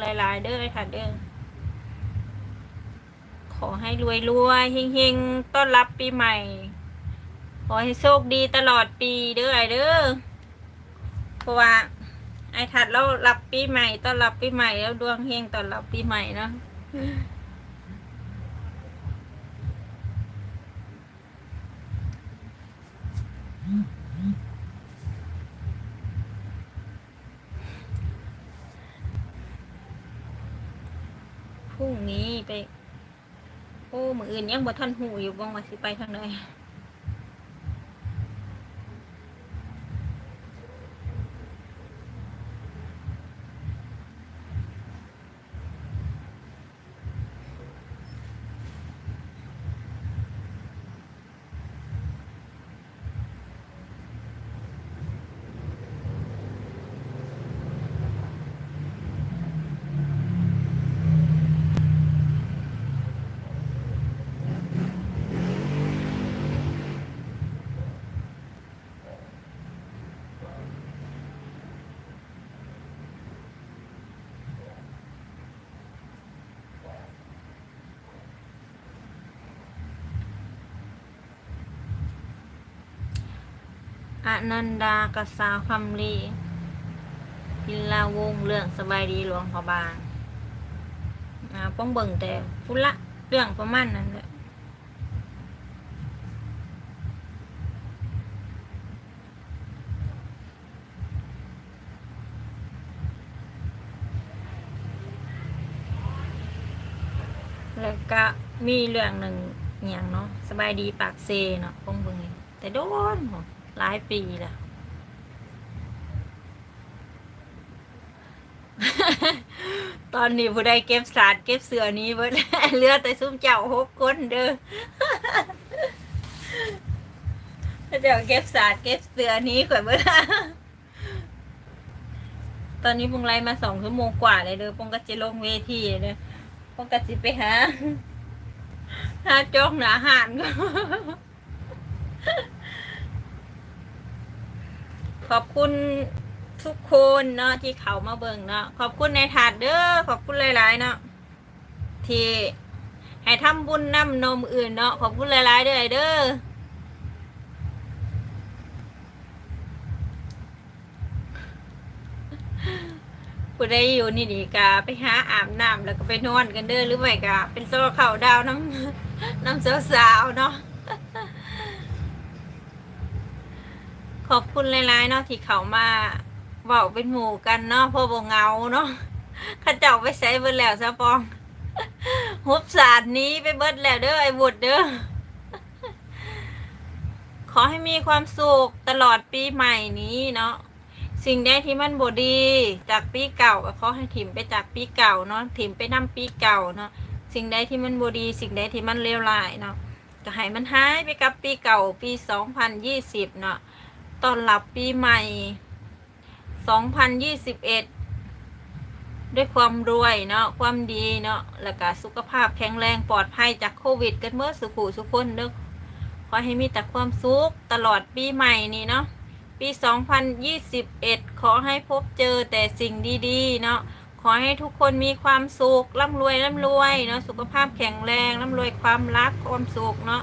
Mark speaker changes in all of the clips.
Speaker 1: หลาย ๆ เด้อค่ะเด้อขอให้รวยรวยๆเฮงๆ ต้อนรับปีใหม่ ขอให้โชคดีตลอดปีเด้อไอเด้อเพราะว่า ไอ้ถัดเรารับปีใหม่ต้อนรับปีใหม่แล้วดวงเฮงต้อนรับปีใหม่เนาะ พรุ่งนี้ไป โอ้มืออื่นยังบ่ทันหูอยู่บ้องว่าสิไปทางใด อนันดากษาคำลีพิลาวงเรื่องสบายดีหลวงพอบางอ่าป้องเบิ่งแต่พุละเรื่องประมาณนั้นแหละแล้วก็มีเรื่องหนึ่งอย่างเนาะสบายดีปากเซเนาะป้องเบิ่งแต่โดนหมด หลายปีแล้วตอนนี้ผู้ใดเก็บสาดเก็บเสือนี้เบิดเลือแต่ซุ้มเจ้าหกคนเด้อเดี๋ยวเก็บสาดเก็บเสือนี้ข่อยเบิดตอนนี้ปุงไลมาสองชั่วโมงกว่าเลยเด้อปงก็จะลงเวทีเลยเด้อปงก็จะไปหาหาจอกหนาหานก็ ขอบคุณทุกคนเนาะที่เขามาเบิ่งเนาะขอบคุณในถาดเด้อขอบคุณหลายๆเนาะที่ให้ทำบุญน้ำนมอื่นเนาะขอบคุณหลายๆเด้อไอเด้อผู้ใดอยู่นี่ดีกาไปหาอาบน้ำแล้วก็ไปนอนกันเด้อหรือไม่กาเป็นโซ่เข่าดาวน้ำน้ำสาวๆเนาะ ขอบคุณหลายๆเนาะที่เขามาเว้าเป็นหมู่กันเนาะพราะบ่เงาเนาะข้าเจ้าไปใช้เบิดแล้วซะปองฮุบศาสตร์นี้ไปเบิดแล้วเด้อไอ้บุตรเด้อขอให้มีความสุขตลอดปีใหม่นี้เนาะสิ่งใดที่มันบ่ดีจากปีเก่าก็ขอให้ถิ่มไปจากปีเก่าเนาะถิ่มไปนํปีเก่าเนาะสิ่งใดที่มันบ่ดี สิ่งใดที่มันเลวร้ายเนาะก็ให้มันหายไปกับปีเก่าปี 2020 เนาะ ต้อนรับปีใหม่ 2021 ด้วยความรวยเนาะความดีเนาะแล้วก็สุขภาพแข็งแรงปลอดภัยจากโควิด กันเมื่อสุขุสุขคนเด้อขอให้มีแต่ความสุขตลอดปีใหม่นี้เนาะปี 2021 ขอให้พบเจอแต่สิ่งดีๆ เนาะขอให้ทุกคนมีความสุขร่ำรวยร่ำรวยเนาะสุขภาพแข็งแรงร่ำรวยความรักความสุขเนาะ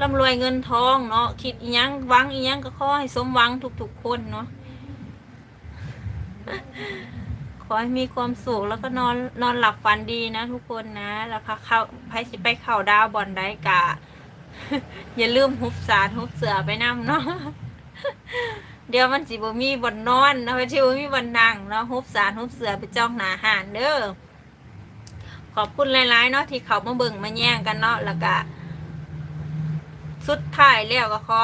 Speaker 1: ร่ำรวยเงินทองเนาะคิดอีหยังหวังอีหยังก็ขอให้สมหวังทุกๆคนเนาะขอให้มีความสุขแล้วก็นอนนอนหลับฝันดีนะทุกคนนะ แล้วค่ะเข้าไปสิไปเข่าดาวบอลได้กะ อย่าลืมฮุบสารฮุบเสือไปนํเนาะเดี๋ยวมันสิบมีบนนอนเนาะชิบ่มีบนนั่งเนาะฮุบสารฮุบเสือไปจ้องหนาหานเด้อขอบคุณหลายๆเนาะที่เขามาเบิ่งมาแย่งกันเนาะแล้วก็ สุดท้ายแล้วก็ขอ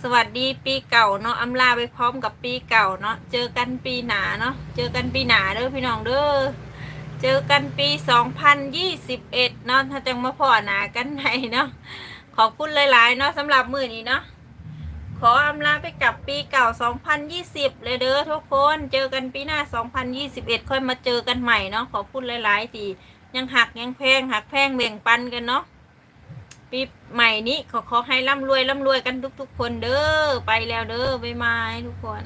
Speaker 1: สวัสดีปีเก่าเนาะอำลาไปพร้อมกับปีเก่าเนาะเจอกันปีหนาเนาะเจอกันปีหนาเด้อพี่น้องเด้อเจอกันปีสองพันยี่สิบเอ็ดเนาะถ้าจังมาพ่อหนากันไหนเนาะขอบคุณหลายๆเนาะสำหรับมือนี้เนาะขออำลาไปกับปีเก่า 2020 เลยเด้อทุกคน เจอกันปีหน้า 2021 ค่อยมาเจอกันใหม่เนาะขอบคุณหลายๆที่ยังหักยังแพงหักแพงแบ่งปันกันเนาะ ปีใหม่นี้ขอขอให้ร่ำรวยร่ำรวยกันทุก ๆ คนเด้อไปแล้วเด้อบ๊ายบายทุกคน